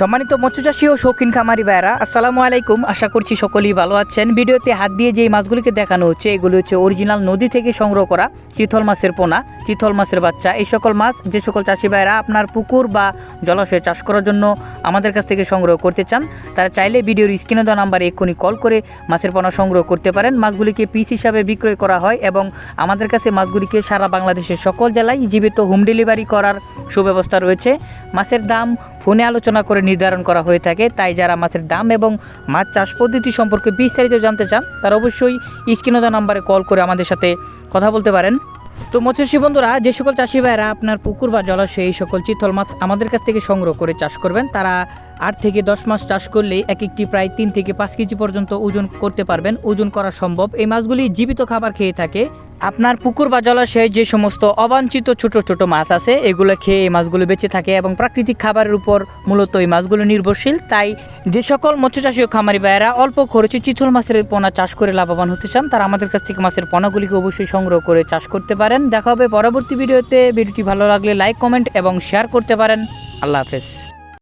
সম্মানিত মৎস্যচাষী ও শৌখিন খামারি ভাইরা আসসালামু আলাইকুম। আশা করছি সকলেই ভালো আছেন। ভিডিওতে হাত দিয়ে যেই মাছগুলিকে দেখানো হচ্ছে, এগুলি হচ্ছে অরিজিনাল নদী থেকে সংগ্রহ করা চিতল মাছের পোনা, চিতল মাছের বাচ্চা। এই সকল মাছ যে সকল চাষি ভাইরা আপনার পুকুর বা জলাশয়ে চাষ করার জন্য আমাদের কাছ থেকে সংগ্রহ করতে চান, তারা চাইলে ভিডিওর স্ক্রিনে দেওয়া নাম্বারে এক্ষুনি কল করে মাছের পোনা সংগ্রহ করতে পারেন। মাছগুলিকে পিস হিসাবে বিক্রয় করা হয় এবং আমাদের কাছে মাছগুলিকে সারা বাংলাদেশের সকল জেলায় জীবিত হোম ডেলিভারি করার সুব্যবস্থা রয়েছে। মাছের দাম ফোনে আলোচনা করে নির্ধারণ করা হয়ে থাকে। তাই যারা মাছের দাম এবং মাছ চাষ পদ্ধতি সম্পর্কে বিস্তারিত জানতে চান, তারা অবশ্যই স্ক্রিনে দেওয়া নাম্বারে কল করে আমাদের সাথে কথা বলতে পারেন। তো মৎস্যসী বন্ধুরা, যে সকল চাষি ভাইরা আপনার পুকুর বা জলাশয়ে এই সকল চিতল মাছ আমাদের কাছ থেকে সংগ্রহ করে চাষ করবেন, তারা আট থেকে দশ মাস চাষ করলে এক একটি প্রায় তিন থেকে পাঁচ কেজি পর্যন্ত ওজন করতে পারবেন। ওজন করা সম্ভব। এই মাছগুলি জীবিত খাবার খেয়ে থাকে। আপনার পুকুর বা জলাশয়ে যে সমস্ত অবাঞ্ছিত ছোট ছোট মাছ আছে, এগুলো খেয়ে এই মাছগুলো বেঁচে থাকে এবং প্রাকৃতিক খাবারের উপর মূলত এই মাছগুলো নির্ভরশীল। তাই যে সকল মৎস্যচাষী ও খামারি ভাইয়েরা অল্প খরচে চিতল মাছের পোনা চাষ করে লাভবান হতে চান, তারা আমাদের কাছ থেকে মাছের পোনাগুলিকে অবশ্যই সংগ্রহ করে চাষ করতে পারেন। দেখা হবে পরবর্তী ভিডিওতে। ভিডিওটি ভালো লাগলে লাইক, কমেন্ট এবং শেয়ার করতে পারেন। আল্লাহ হাফেজ।